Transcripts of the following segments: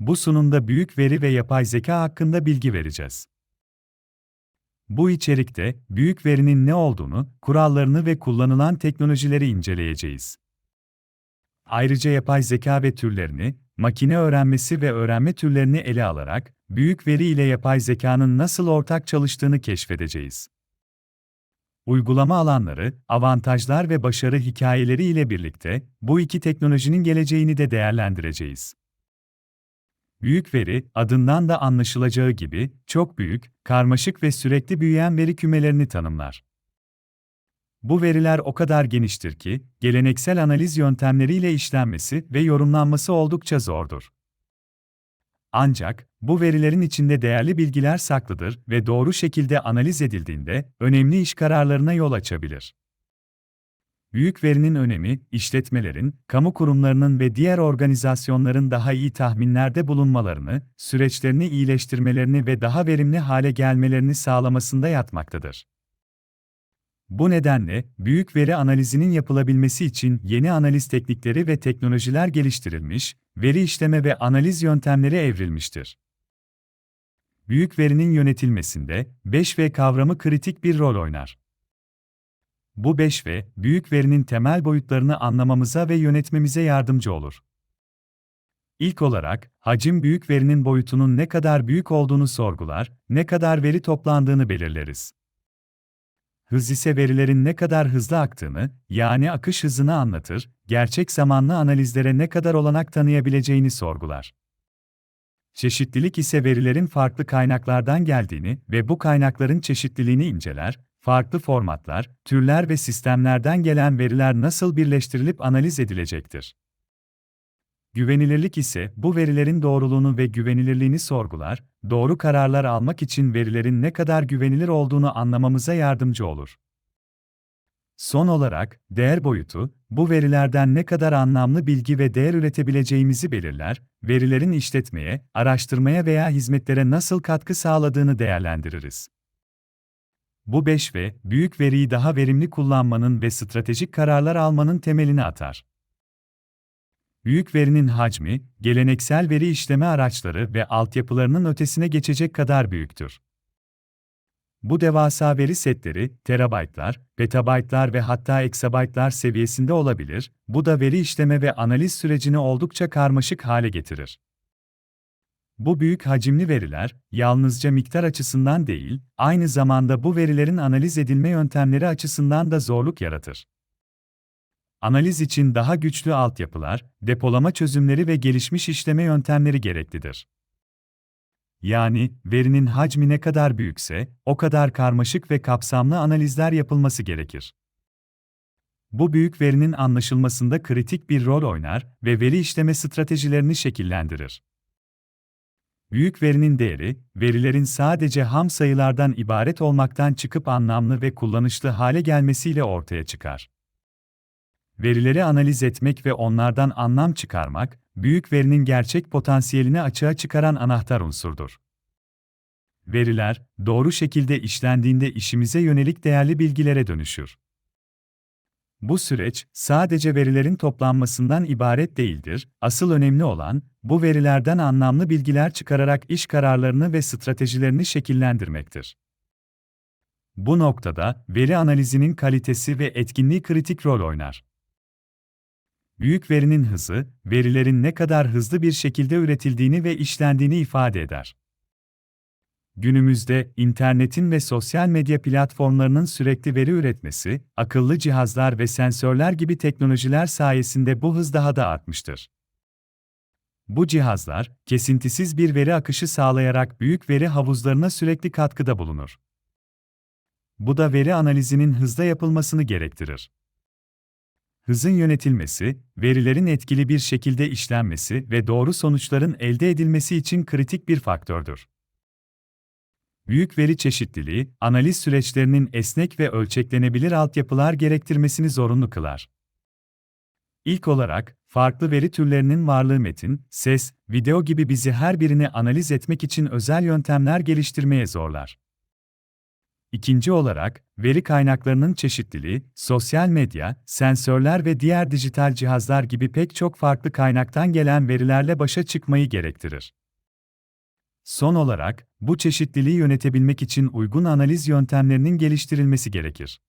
Bu sunumda büyük veri ve yapay zeka hakkında bilgi vereceğiz. Bu içerikte büyük verinin ne olduğunu, kurallarını ve kullanılan teknolojileri inceleyeceğiz. Ayrıca yapay zeka ve türlerini, makine öğrenmesi ve öğrenme türlerini ele alarak büyük veri ile yapay zekanın nasıl ortak çalıştığını keşfedeceğiz. Uygulama alanları, avantajlar ve başarı hikayeleri ile birlikte bu iki teknolojinin geleceğini de değerlendireceğiz. Büyük veri, adından da anlaşılacağı gibi, çok büyük, karmaşık ve sürekli büyüyen veri kümelerini tanımlar. Bu veriler o kadar geniştir ki, geleneksel analiz yöntemleriyle işlenmesi ve yorumlanması oldukça zordur. Ancak, bu verilerin içinde değerli bilgiler saklıdır ve doğru şekilde analiz edildiğinde, önemli iş kararlarına yol açabilir. Büyük verinin önemi, işletmelerin, kamu kurumlarının ve diğer organizasyonların daha iyi tahminlerde bulunmalarını, süreçlerini iyileştirmelerini ve daha verimli hale gelmelerini sağlamasında yatmaktadır. Bu nedenle, büyük veri analizinin yapılabilmesi için yeni analiz teknikleri ve teknolojiler geliştirilmiş, veri işleme ve analiz yöntemleri evrilmiştir. Büyük verinin yönetilmesinde 5V kavramı kritik bir rol oynar. Bu 5V, büyük verinin temel boyutlarını anlamamıza ve yönetmemize yardımcı olur. İlk olarak, hacim büyük verinin boyutunun ne kadar büyük olduğunu sorgular, ne kadar veri toplandığını belirleriz. Hız ise verilerin ne kadar hızlı aktığını, yani akış hızını anlatır, gerçek zamanlı analizlere ne kadar olanak tanıyabileceğini sorgular. Çeşitlilik ise verilerin farklı kaynaklardan geldiğini ve bu kaynakların çeşitliliğini inceler, farklı formatlar, türler ve sistemlerden gelen veriler nasıl birleştirilip analiz edilecektir. Güvenilirlik ise bu verilerin doğruluğunu ve güvenilirliğini sorgular, doğru kararlar almak için verilerin ne kadar güvenilir olduğunu anlamamıza yardımcı olur. Son olarak, değer boyutu, bu verilerden ne kadar anlamlı bilgi ve değer üretebileceğimizi belirler, verilerin işletmeye, araştırmaya veya hizmetlere nasıl katkı sağladığını değerlendiririz. Bu 5 ve büyük veriyi daha verimli kullanmanın ve stratejik kararlar almanın temelini atar. Büyük verinin hacmi, geleneksel veri işleme araçları ve altyapılarının ötesine geçecek kadar büyüktür. Bu devasa veri setleri, terabaytlar, petabaytlar ve hatta eksabaytlar seviyesinde olabilir, bu da veri işleme ve analiz sürecini oldukça karmaşık hale getirir. Bu büyük hacimli veriler, yalnızca miktar açısından değil, aynı zamanda bu verilerin analiz edilme yöntemleri açısından da zorluk yaratır. Analiz için daha güçlü altyapılar, depolama çözümleri ve gelişmiş işleme yöntemleri gereklidir. Yani, verinin hacmi ne kadar büyükse, o kadar karmaşık ve kapsamlı analizler yapılması gerekir. Bu büyük verinin anlaşılmasında kritik bir rol oynar ve veri işleme stratejilerini şekillendirir. Büyük verinin değeri, verilerin sadece ham sayılardan ibaret olmaktan çıkıp anlamlı ve kullanışlı hale gelmesiyle ortaya çıkar. Verileri analiz etmek ve onlardan anlam çıkarmak, büyük verinin gerçek potansiyelini açığa çıkaran anahtar unsurdur. Veriler, doğru şekilde işlendiğinde işimize yönelik değerli bilgilere dönüşür. Bu süreç, sadece verilerin toplanmasından ibaret değildir, asıl önemli olan, bu verilerden anlamlı bilgiler çıkararak iş kararlarını ve stratejilerini şekillendirmektir. Bu noktada, veri analizinin kalitesi ve etkinliği kritik rol oynar. Büyük verinin hızı, verilerin ne kadar hızlı bir şekilde üretildiğini ve işlendiğini ifade eder. Günümüzde internetin ve sosyal medya platformlarının sürekli veri üretmesi, akıllı cihazlar ve sensörler gibi teknolojiler sayesinde bu hız daha da artmıştır. Bu cihazlar, kesintisiz bir veri akışı sağlayarak büyük veri havuzlarına sürekli katkıda bulunur. Bu da veri analizinin hızla yapılmasını gerektirir. Hızın yönetilmesi, verilerin etkili bir şekilde işlenmesi ve doğru sonuçların elde edilmesi için kritik bir faktördür. Büyük veri çeşitliliği, analiz süreçlerinin esnek ve ölçeklenebilir altyapılar gerektirmesini zorunlu kılar. İlk olarak, farklı veri türlerinin varlığı metin, ses, video gibi bizi her birini analiz etmek için özel yöntemler geliştirmeye zorlar. İkinci olarak, veri kaynaklarının çeşitliliği, sosyal medya, sensörler ve diğer dijital cihazlar gibi pek çok farklı kaynaktan gelen verilerle başa çıkmayı gerektirir. Son olarak, bu çeşitliliği yönetebilmek için uygun analiz yöntemlerinin geliştirilmesi gerekir.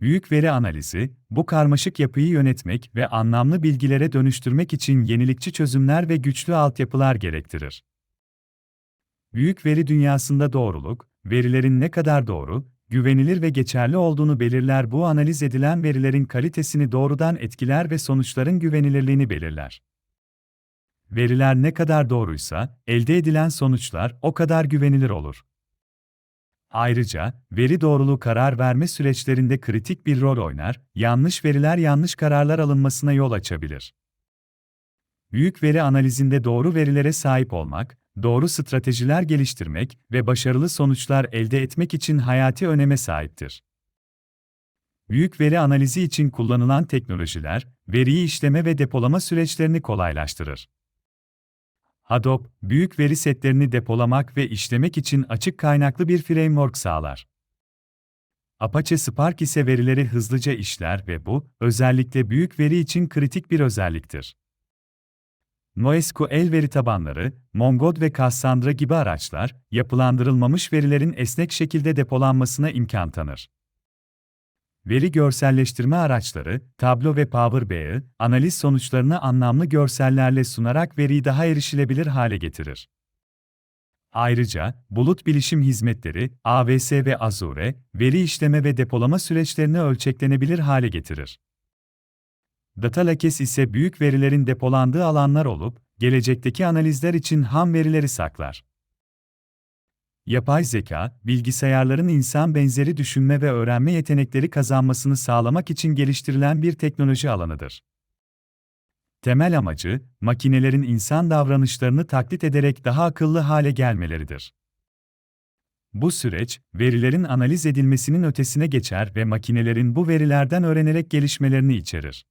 Büyük veri analizi, bu karmaşık yapıyı yönetmek ve anlamlı bilgilere dönüştürmek için yenilikçi çözümler ve güçlü altyapılar gerektirir. Büyük veri dünyasında doğruluk, verilerin ne kadar doğru, güvenilir ve geçerli olduğunu belirler. Bu analiz edilen verilerin kalitesini doğrudan etkiler ve sonuçların güvenilirliğini belirler. Veriler ne kadar doğruysa, elde edilen sonuçlar o kadar güvenilir olur. Ayrıca, veri doğruluğu karar verme süreçlerinde kritik bir rol oynar, yanlış veriler yanlış kararlar alınmasına yol açabilir. Büyük veri analizinde doğru verilere sahip olmak, doğru stratejiler geliştirmek ve başarılı sonuçlar elde etmek için hayati öneme sahiptir. Büyük veri analizi için kullanılan teknolojiler, veriyi işleme ve depolama süreçlerini kolaylaştırır. Hadoop, büyük veri setlerini depolamak ve işlemek için açık kaynaklı bir framework sağlar. Apache Spark ise verileri hızlıca işler ve bu, özellikle büyük veri için kritik bir özelliktir. NoSQL veri tabanları, Mongo ve Cassandra gibi araçlar, yapılandırılmamış verilerin esnek şekilde depolanmasına imkan tanır. Veri görselleştirme araçları, Tableau ve Power BI, analiz sonuçlarını anlamlı görsellerle sunarak veriyi daha erişilebilir hale getirir. Ayrıca, bulut bilişim hizmetleri, AWS ve Azure, veri işleme ve depolama süreçlerini ölçeklenebilir hale getirir. Data lakes ise büyük verilerin depolandığı alanlar olup, gelecekteki analizler için ham verileri saklar. Yapay zeka, bilgisayarların insan benzeri düşünme ve öğrenme yetenekleri kazanmasını sağlamak için geliştirilen bir teknoloji alanıdır. Temel amacı, makinelerin insan davranışlarını taklit ederek daha akıllı hale gelmeleridir. Bu süreç, verilerin analiz edilmesinin ötesine geçer ve makinelerin bu verilerden öğrenerek gelişmelerini içerir.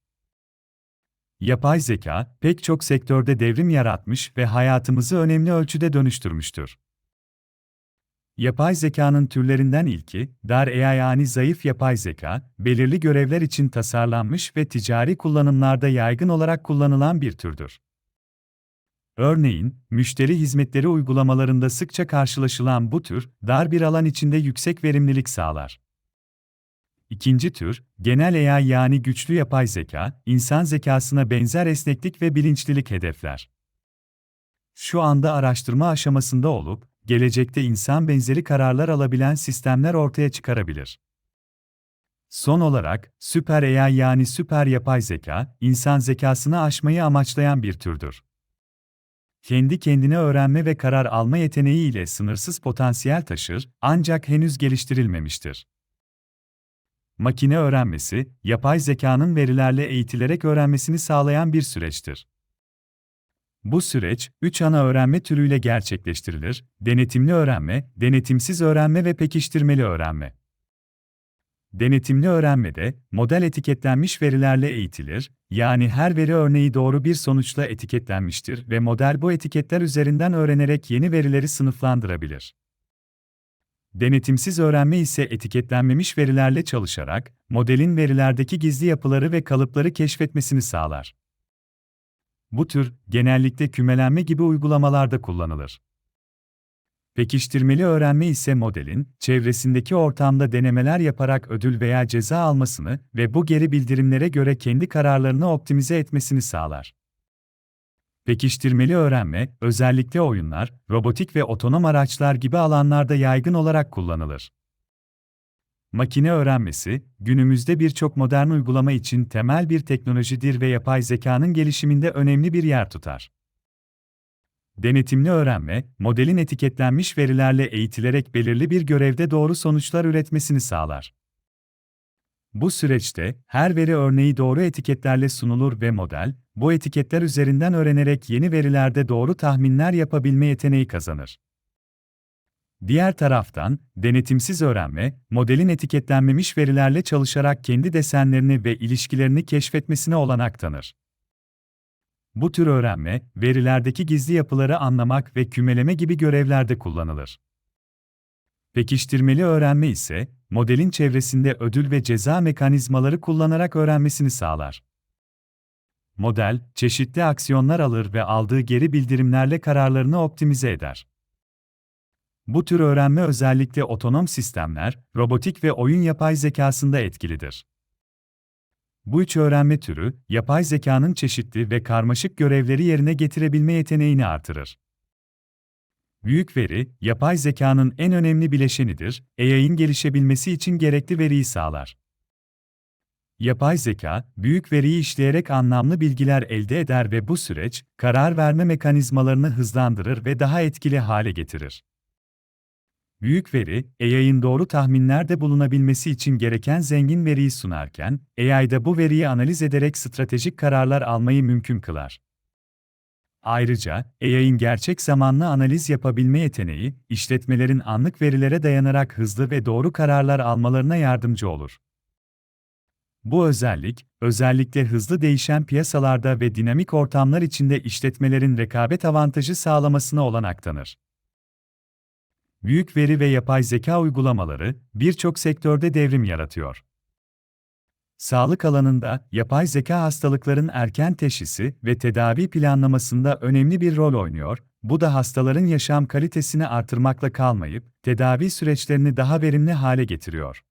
Yapay zeka, pek çok sektörde devrim yaratmış ve hayatımızı önemli ölçüde dönüştürmüştür. Yapay zekanın türlerinden ilki, dar AI yani zayıf yapay zeka, belirli görevler için tasarlanmış ve ticari kullanımlarda yaygın olarak kullanılan bir türdür. Örneğin, müşteri hizmetleri uygulamalarında sıkça karşılaşılan bu tür, dar bir alan içinde yüksek verimlilik sağlar. İkinci tür, genel AI yani güçlü yapay zeka, insan zekasına benzer esneklik ve bilinçlilik hedefler. Şu anda araştırma aşamasında olup, gelecekte insan benzeri kararlar alabilen sistemler ortaya çıkarabilir. Son olarak, süper AI yani süper yapay zeka, insan zekasını aşmayı amaçlayan bir türdür. Kendi kendine öğrenme ve karar alma yeteneği ile sınırsız potansiyel taşır, ancak henüz geliştirilmemiştir. Makine öğrenmesi, yapay zekanın verilerle eğitilerek öğrenmesini sağlayan bir süreçtir. Bu süreç, üç ana öğrenme türüyle gerçekleştirilir, denetimli öğrenme, denetimsiz öğrenme ve pekiştirmeli öğrenme. Denetimli öğrenmede, model etiketlenmiş verilerle eğitilir, yani her veri örneği doğru bir sonuçla etiketlenmiştir ve model bu etiketler üzerinden öğrenerek yeni verileri sınıflandırabilir. Denetimsiz öğrenme ise etiketlenmemiş verilerle çalışarak, modelin verilerdeki gizli yapıları ve kalıpları keşfetmesini sağlar. Bu tür, genellikle kümelenme gibi uygulamalarda kullanılır. Pekiştirmeli öğrenme ise modelin, çevresindeki ortamda denemeler yaparak ödül veya ceza almasını ve bu geri bildirimlere göre kendi kararlarını optimize etmesini sağlar. Pekiştirmeli öğrenme, özellikle oyunlar, robotik ve otonom araçlar gibi alanlarda yaygın olarak kullanılır. Makine öğrenmesi, günümüzde birçok modern uygulama için temel bir teknolojidir ve yapay zekanın gelişiminde önemli bir yer tutar. Denetimli öğrenme, modelin etiketlenmiş verilerle eğitilerek belirli bir görevde doğru sonuçlar üretmesini sağlar. Bu süreçte, her veri örneği doğru etiketlerle sunulur ve model, bu etiketler üzerinden öğrenerek yeni verilerde doğru tahminler yapabilme yeteneği kazanır. Diğer taraftan, denetimsiz öğrenme, modelin etiketlenmemiş verilerle çalışarak kendi desenlerini ve ilişkilerini keşfetmesine olanak tanır. Bu tür öğrenme, verilerdeki gizli yapıları anlamak ve kümeleme gibi görevlerde kullanılır. Pekiştirmeli öğrenme ise, modelin çevresinde ödül ve ceza mekanizmaları kullanarak öğrenmesini sağlar. Model, çeşitli aksiyonlar alır ve aldığı geri bildirimlerle kararlarını optimize eder. Bu tür öğrenme özellikle otonom sistemler, robotik ve oyun yapay zekasında etkilidir. Bu üç öğrenme türü, yapay zekanın çeşitli ve karmaşık görevleri yerine getirebilme yeteneğini artırır. Büyük veri, yapay zekanın en önemli bileşenidir, AI'ın gelişebilmesi için gerekli veriyi sağlar. Yapay zeka, büyük veriyi işleyerek anlamlı bilgiler elde eder ve bu süreç, karar verme mekanizmalarını hızlandırır ve daha etkili hale getirir. Büyük veri, AI'ın doğru tahminlerde bulunabilmesi için gereken zengin veriyi sunarken, AI da bu veriyi analiz ederek stratejik kararlar almayı mümkün kılar. Ayrıca, AI'ın gerçek zamanlı analiz yapabilme yeteneği, işletmelerin anlık verilere dayanarak hızlı ve doğru kararlar almalarına yardımcı olur. Bu özellik, özellikle hızlı değişen piyasalarda ve dinamik ortamlar içinde işletmelerin rekabet avantajı sağlamasına olanak tanır. Büyük veri ve yapay zeka uygulamaları birçok sektörde devrim yaratıyor. Sağlık alanında yapay zeka hastalıkların erken teşhisi ve tedavi planlamasında önemli bir rol oynuyor. Bu da hastaların yaşam kalitesini artırmakla kalmayıp tedavi süreçlerini daha verimli hale getiriyor.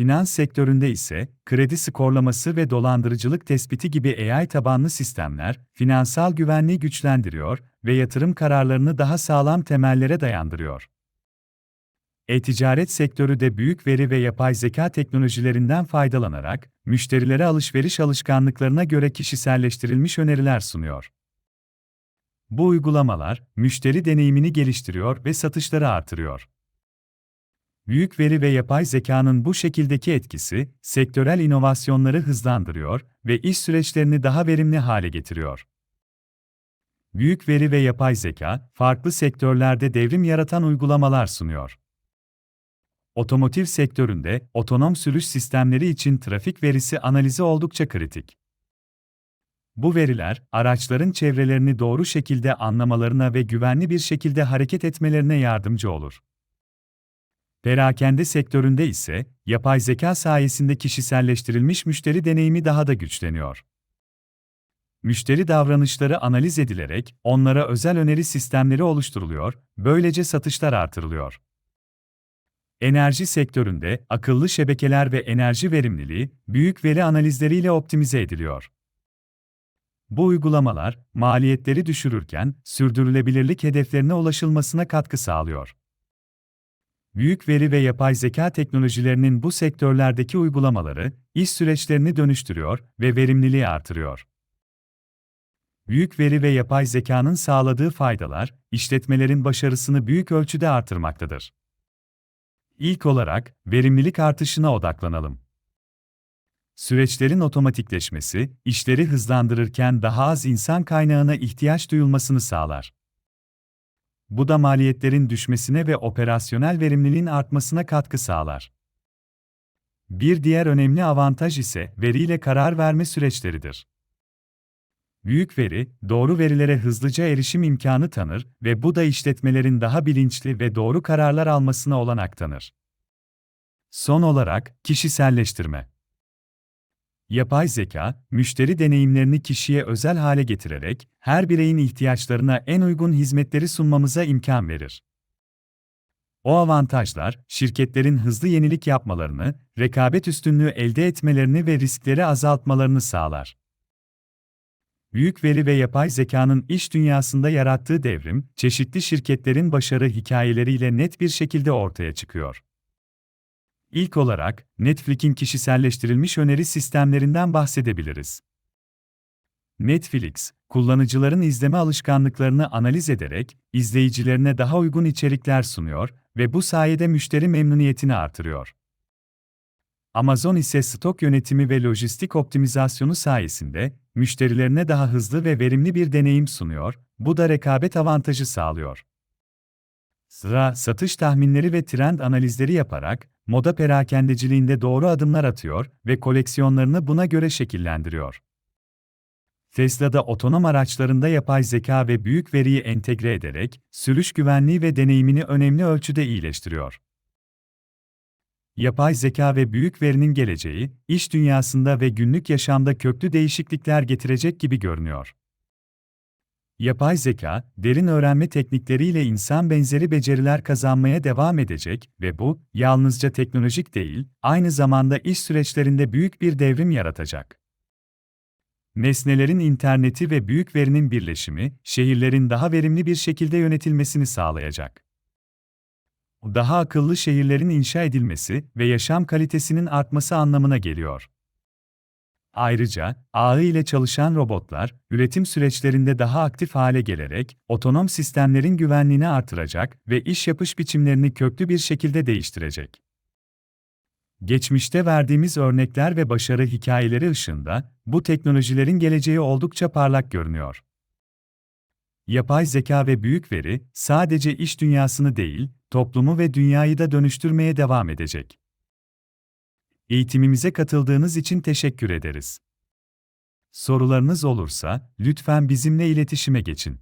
Finans sektöründe ise kredi skorlaması ve dolandırıcılık tespiti gibi AI tabanlı sistemler finansal güvenliği güçlendiriyor ve yatırım kararlarını daha sağlam temellere dayandırıyor. E-ticaret sektörü de büyük veri ve yapay zeka teknolojilerinden faydalanarak müşterilere alışveriş alışkanlıklarına göre kişiselleştirilmiş öneriler sunuyor. Bu uygulamalar müşteri deneyimini geliştiriyor ve satışları artırıyor. Büyük veri ve yapay zekanın bu şekildeki etkisi, sektörel inovasyonları hızlandırıyor ve iş süreçlerini daha verimli hale getiriyor. Büyük veri ve yapay zeka, farklı sektörlerde devrim yaratan uygulamalar sunuyor. Otomotiv sektöründe, otonom sürüş sistemleri için trafik verisi analizi oldukça kritik. Bu veriler, araçların çevrelerini doğru şekilde anlamalarına ve güvenli bir şekilde hareket etmelerine yardımcı olur. Perakende sektöründe ise, yapay zeka sayesinde kişiselleştirilmiş müşteri deneyimi daha da güçleniyor. Müşteri davranışları analiz edilerek onlara özel öneri sistemleri oluşturuluyor, böylece satışlar artırılıyor. Enerji sektöründe akıllı şebekeler ve enerji verimliliği büyük veri analizleriyle optimize ediliyor. Bu uygulamalar maliyetleri düşürürken sürdürülebilirlik hedeflerine ulaşılmasına katkı sağlıyor. Büyük veri ve yapay zeka teknolojilerinin bu sektörlerdeki uygulamaları iş süreçlerini dönüştürüyor ve verimliliği artırıyor. Büyük veri ve yapay zekanın sağladığı faydalar işletmelerin başarısını büyük ölçüde artırmaktadır. İlk olarak verimlilik artışına odaklanalım. Süreçlerin otomatikleşmesi, işleri hızlandırırken daha az insan kaynağına ihtiyaç duyulmasını sağlar. Bu da maliyetlerin düşmesine ve operasyonel verimliliğin artmasına katkı sağlar. Bir diğer önemli avantaj ise veriyle karar verme süreçleridir. Büyük veri, doğru verilere hızlıca erişim imkanı tanır ve bu da işletmelerin daha bilinçli ve doğru kararlar almasına olanak tanır. Son olarak, kişiselleştirme. Yapay zeka, müşteri deneyimlerini kişiye özel hale getirerek, her bireyin ihtiyaçlarına en uygun hizmetleri sunmamıza imkan verir. O avantajlar, şirketlerin hızlı yenilik yapmalarını, rekabet üstünlüğü elde etmelerini ve riskleri azaltmalarını sağlar. Büyük veri ve yapay zekanın iş dünyasında yarattığı devrim, çeşitli şirketlerin başarı hikayeleriyle net bir şekilde ortaya çıkıyor. İlk olarak, Netflix'in kişiselleştirilmiş öneri sistemlerinden bahsedebiliriz. Netflix, kullanıcıların izleme alışkanlıklarını analiz ederek izleyicilerine daha uygun içerikler sunuyor ve bu sayede müşteri memnuniyetini artırıyor. Amazon ise stok yönetimi ve lojistik optimizasyonu sayesinde müşterilerine daha hızlı ve verimli bir deneyim sunuyor, bu da rekabet avantajı sağlıyor. Sıra satış tahminleri ve trend analizleri yaparak moda perakendeciliğinde doğru adımlar atıyor ve koleksiyonlarını buna göre şekillendiriyor. Tesla'da otonom araçlarında yapay zeka ve büyük veriyi entegre ederek sürüş güvenliği ve deneyimini önemli ölçüde iyileştiriyor. Yapay zeka ve büyük verinin geleceği, iş dünyasında ve günlük yaşamda köklü değişiklikler getirecek gibi görünüyor. Yapay zeka, derin öğrenme teknikleriyle insan benzeri beceriler kazanmaya devam edecek ve bu, yalnızca teknolojik değil, aynı zamanda iş süreçlerinde büyük bir devrim yaratacak. Nesnelerin interneti ve büyük verinin birleşimi, şehirlerin daha verimli bir şekilde yönetilmesini sağlayacak. Daha akıllı şehirlerin inşa edilmesi ve yaşam kalitesinin artması anlamına geliyor. Ayrıca, ağı ile çalışan robotlar, üretim süreçlerinde daha aktif hale gelerek, otonom sistemlerin güvenliğini artıracak ve iş yapış biçimlerini köklü bir şekilde değiştirecek. Geçmişte verdiğimiz örnekler ve başarı hikayeleri ışığında, bu teknolojilerin geleceği oldukça parlak görünüyor. Yapay zeka ve büyük veri, sadece iş dünyasını değil, toplumu ve dünyayı da dönüştürmeye devam edecek. Eğitimimize katıldığınız için teşekkür ederiz. Sorularınız olursa, lütfen bizimle iletişime geçin.